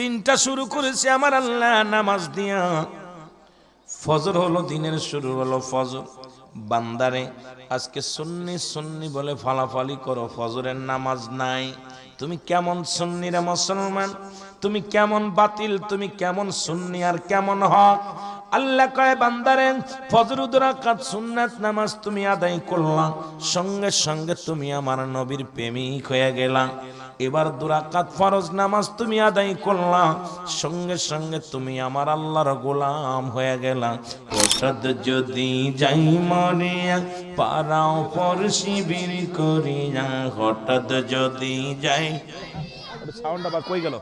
দিনটা শুরু করেছে আমার আল্লাহ নামাজ দিয়া। ফজর হলো দিনের শুরু, হলো ফজর। বান্দারে, আজকে সুন্নি সুন্নি বলে ফালাফালি করো, ফজরের নামাজ নাই। তুমি কেমন সুন্নি রে মুসলমান? তুমি কেমন বাতিল? তুমি কেমন সুন্নি আর কেমন হক? আল্লাহ কয়, বান্দারে, ফজর উদরাকাত সুন্নাত, নামাজ তুমি আদায় করলা। সঙ্গে সঙ্গে তুমি আমার নবীর প্রেমিক হয়ে গেলা। এবার দুরাকাত ফরজ নামাজ তুমি আদায় করলা সঙ্গে সঙ্গে তুমি আমার আল্লাহর গোলাম হয়ে গেলা। হঠাৎ যদি যাই মরিয়া পারাও পর শিবির করিয়া হঠাৎ যদি যাই। সাউন্ডটা বা কই গেল?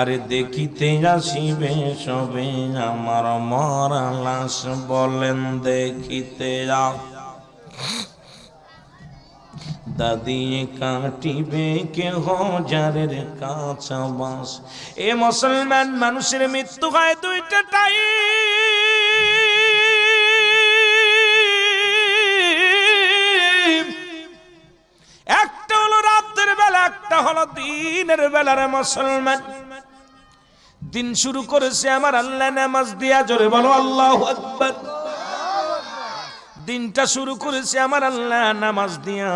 আরে দেখিতে আসিবে সবে আমার মরা লাশ বলেন দেখিতে যাও দাদিয়ে কাটিবে কে হাজারের কাঁচা এ মুসলমান মানুষের মৃত্যু হয় দুইটা টাইম একটা হলো রাতের বেলা, একটা হলো দিনের বেলার মুসলমান। দিন শুরু করেছে আমার আল্লাহ নামাজ দিয়া, জোরে বলো, আল্লাহ দিনটা শুরু করেছে আমার আল্লাহ নামাজ দিয়া।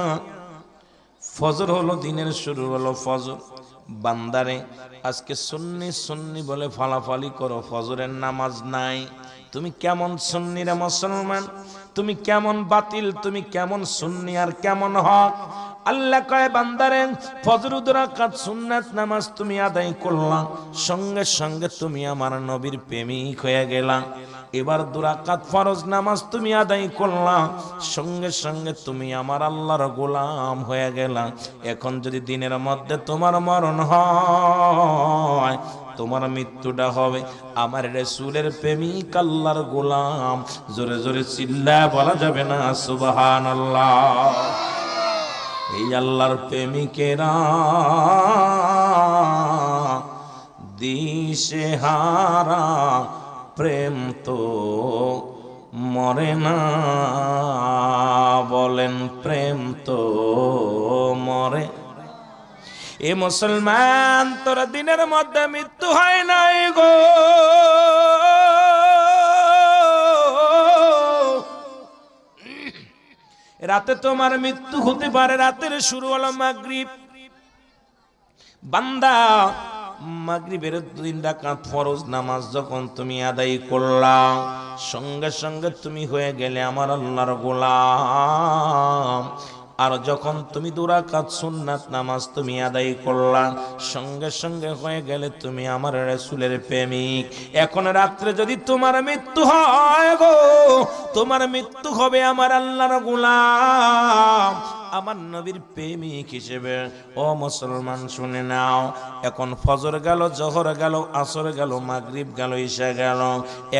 ফজর হলো দিনের শুরু, হলো ফজর। বান্দারে, আজকে সুন্নি সুন্নি বলে ফালাফালি করো, ফজরের নামাজ নাই। তুমি কেমন সুন্নি রে মুসলমান? তুমি কেমন বাতিল? তুমি কেমন সুন্নি আর কেমন হক? আল্লাহ কয়, বান্দারে, ফজর উদরাকাত সুন্নাত, নামাজ তুমি আদায় করলা। সঙ্গে সঙ্গে তুমি আমার নবীর প্রেমিক হয়ে গেলা। এবার দুরাকাত ফরজ নামাজ তুমি আদায় করলা, সঙ্গে সঙ্গে তুমি আমার আল্লাহর গোলাম হয়ে গেলা। এখন যদি দিনের মধ্যে তোমার মরণ হয়, তোমার মৃত্যুটা হবে আমার রেসুলের প্রেমিক আল্লাহর গোলাম। জোরে জোরে চিল্লা বলা যাবে না সুবাহান আল্লাহ এই আল্লাহর প্রেমিকেরা দিশে হারা প্রেম তো মরে না, বলেন প্রেম তো মরে। এ মুসলমান, তোর দিনের মধ্যে মৃত্যু হয় নাই গো। রাতে তোমার মৃত্যু হতে পারে, রাতের শুরু হলো মাগরিব। বান্দা মাগরিবের দিন রাকাত ফরজ নামাজ যখন তুমি আদায় করলা, সঙ্গে সঙ্গে তুমি হয়ে গেলে আমার আল্লাহর গোলাম। আর যখন তুমি দুরাকাত সুন্নাত নামাজ তুমি আদায় করলা, সঙ্গে সঙ্গে হয়ে গেলে তুমি আমার রাসূলের প্রেমিক। এখন রাত্রে যদি তোমার মৃত্যু হয় গো, তোমার মৃত্যু হবে আমার আল্লাহর গোলাম। আমার নবীর প্রেমিক হিসেবে, ও মুসলমান, শুনে নাও, এখন ফজর গেল, জহর গেল, আসর গেল, মাগরিব গেল, ঈশা গেল।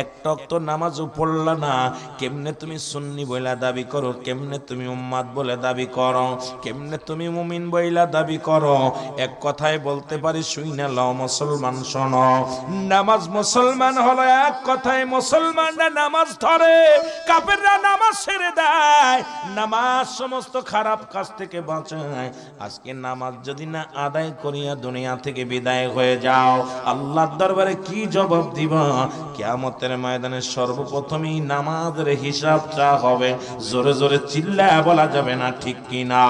এক টক্ত নামাজও পড়লা না, কেমনে তুমি সুন্নি বইলা দাবি করো, কেমনে তুমি উম্মাদ বলে দাবি করো, কেমনে তুমি মুমিন বইলা দাবি করো? এক কথায় বলতে পারি, শুই না, লও মুসলমান, শোনো। নামাজ মুসলমান হলো এক কথায়, মুসলমানরা নামাজ ধরে কাপেররা নামাজ ছেড়ে দেয়। নামাজ সমস্ত খারাপ কাজ থেকে বাঁচায়। আজকে নামাজ যদি না আদায় করিয়া দুনিয়া থেকে বিদায় হয়ে যাও, আল্লাহর দরবারে কি জবাব দিবা? কিয়ামতের ময়দানে সর্বপ্রথমেই নামাজের হিসাবটা হবে। জোরে জোরে চিল্লায় বলা যাবে না ঠিক কিনা?